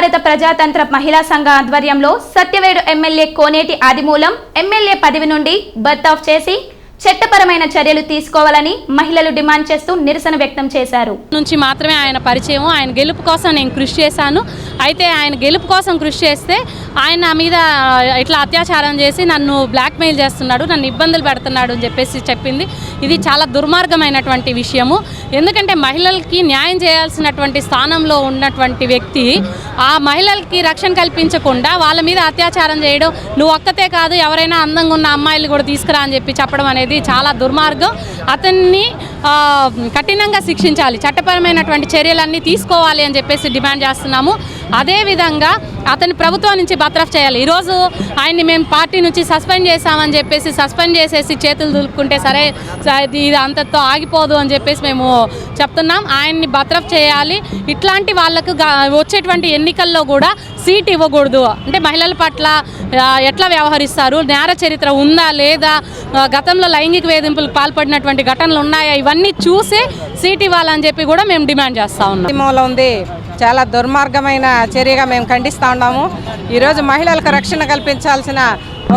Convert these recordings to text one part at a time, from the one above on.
భారత ప్రజాతంత్ర మహిళా సంఘ ఆధ్వర్యంలో సత్యవేడు ఎమ్మెల్యే కోనేటి ఆదిమూలం ఎమ్మెల్యే పదవి నుండి బర్త్ ఆఫ్ చేసి చట్టపరమైన చర్యలు తీసుకోవాలని మహిళలు డిమాండ్ చేస్తూ నిరసన వ్యక్తం చేశారు. నుంచి మాత్రమే ఆయన పరిచయం ఆయన గెలుపు కోసం నేను కృషి చేశాను. అయితే ఆయన గెలుపు కోసం కృషి చేస్తే ఆయన నా మీద ఇట్లా అత్యాచారం చేసి నన్ను బ్లాక్మెయిల్ చేస్తున్నాడు నన్ను ఇబ్బందులు పెడుతున్నాడు అని చెప్పేసి చెప్పింది. ఇది చాలా దుర్మార్గమైనటువంటి విషయము. ఎందుకంటే మహిళలకి న్యాయం చేయాల్సినటువంటి స్థానంలో ఉన్నటువంటి వ్యక్తి ఆ మహిళలకి రక్షణ కల్పించకుండా వాళ్ళ మీద అత్యాచారం చేయడం నువ్వు ఒక్కతే కాదు ఎవరైనా అందంగా ఉన్న అమ్మాయిలు కూడా తీసుకురా అని చెప్పి చెప్పడం అనేది చాలా దుర్మార్గం. అతన్ని కఠినంగా శిక్షించాలి చట్టపరమైనటువంటి చర్యలన్నీ తీసుకోవాలి అని చెప్పేసి డిమాండ్ చేస్తున్నాము. అదేవిధంగా అతని ప్రభుత్వం నుంచి బర్తరఫ్ చేయాలి. ఈరోజు ఆయన్ని మేము పార్టీ నుంచి సస్పెండ్ చేశామని చెప్పేసి సస్పెండ్ చేసేసి చేతులు దులుపుకుంటే సరే ఇది అంతతో ఆగిపోదు అని చెప్పేసి మేము చెప్తున్నాం. ఆయన్ని బర్తరఫ్ చేయాలి. ఇట్లాంటి వాళ్ళకు వచ్చేటువంటి ఎన్నికల్లో కూడా సీట్ ఇవ్వకూడదు. అంటే మహిళల పట్ల ఎట్లా వ్యవహరిస్తారు? నేర చరిత్ర ఉందా లేదా గతంలో లైంగిక వేధింపులకు పాల్పడినటువంటి ఘటనలు ఉన్నాయా? ఇవన్నీ చూసి సీట్ ఇవ్వాలని చెప్పి కూడా మేము డిమాండ్ చేస్తా ఉన్నాం. ఉంది. చాలా దుర్మార్గమైన చర్యగా మేము ఖండిస్తూ ఉన్నాము. ఈరోజు మహిళలకు రక్షణ కల్పించాల్సిన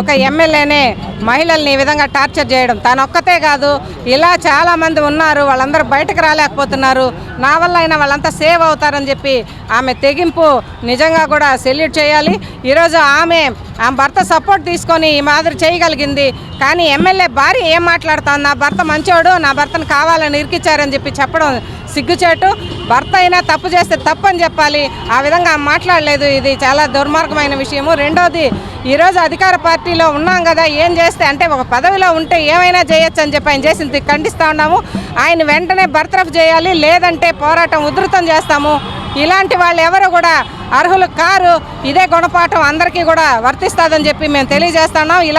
ఒక ఎమ్మెల్యేనే మహిళల్ని ఈ విధంగా టార్చర్ చేయడం. తను ఒక్కతే కాదు ఇలా చాలామంది ఉన్నారు వాళ్ళందరూ బయటకు రాలేకపోతున్నారు. నా వల్ల అయినా వాళ్ళంతా సేవ్ అవుతారని చెప్పి ఆమె తెగింపు నిజంగా కూడా సెల్యూట్ చేయాలి. ఈరోజు ఆమె ఆమె భర్త సపోర్ట్ తీసుకొని ఈ మాదిరి చేయగలిగింది. కానీ ఎమ్మెల్యే భార్య ఏం మాట్లాడుతాను నా భర్త మంచోడు నా భర్తను కావాలని ఇరికిచ్చారని చెప్పి చెప్పడం సిగ్గుచేటు. భర్త అయినా తప్పు చేస్తే తప్పు అని చెప్పాలి. ఆ విధంగా మాట్లాడలేదు. ఇది చాలా దుర్మార్గమైన విషయము. రెండోది ఈరోజు అధికార పార్టీలో ఉన్నాం కదా ఏం చేస్తే అంటే ఒక పదవిలో ఉంటే ఏమైనా చేయొచ్చు అని చెప్పి ఆయన చేసింది. ఖండిస్తూ ఉన్నాము. ఆయన వెంటనే బర్తరఫ్ చేయాలి. లేదంటే పోరాటం ఉధృతం చేస్తాము. ఇలాంటి వాళ్ళు ఎవరు కూడా అర్హులు కారు ఇదే గుణపాఠం అందరికీ కూడా వర్తిస్తుందని చెప్పి మేము తెలియజేస్తున్నాం ఇలా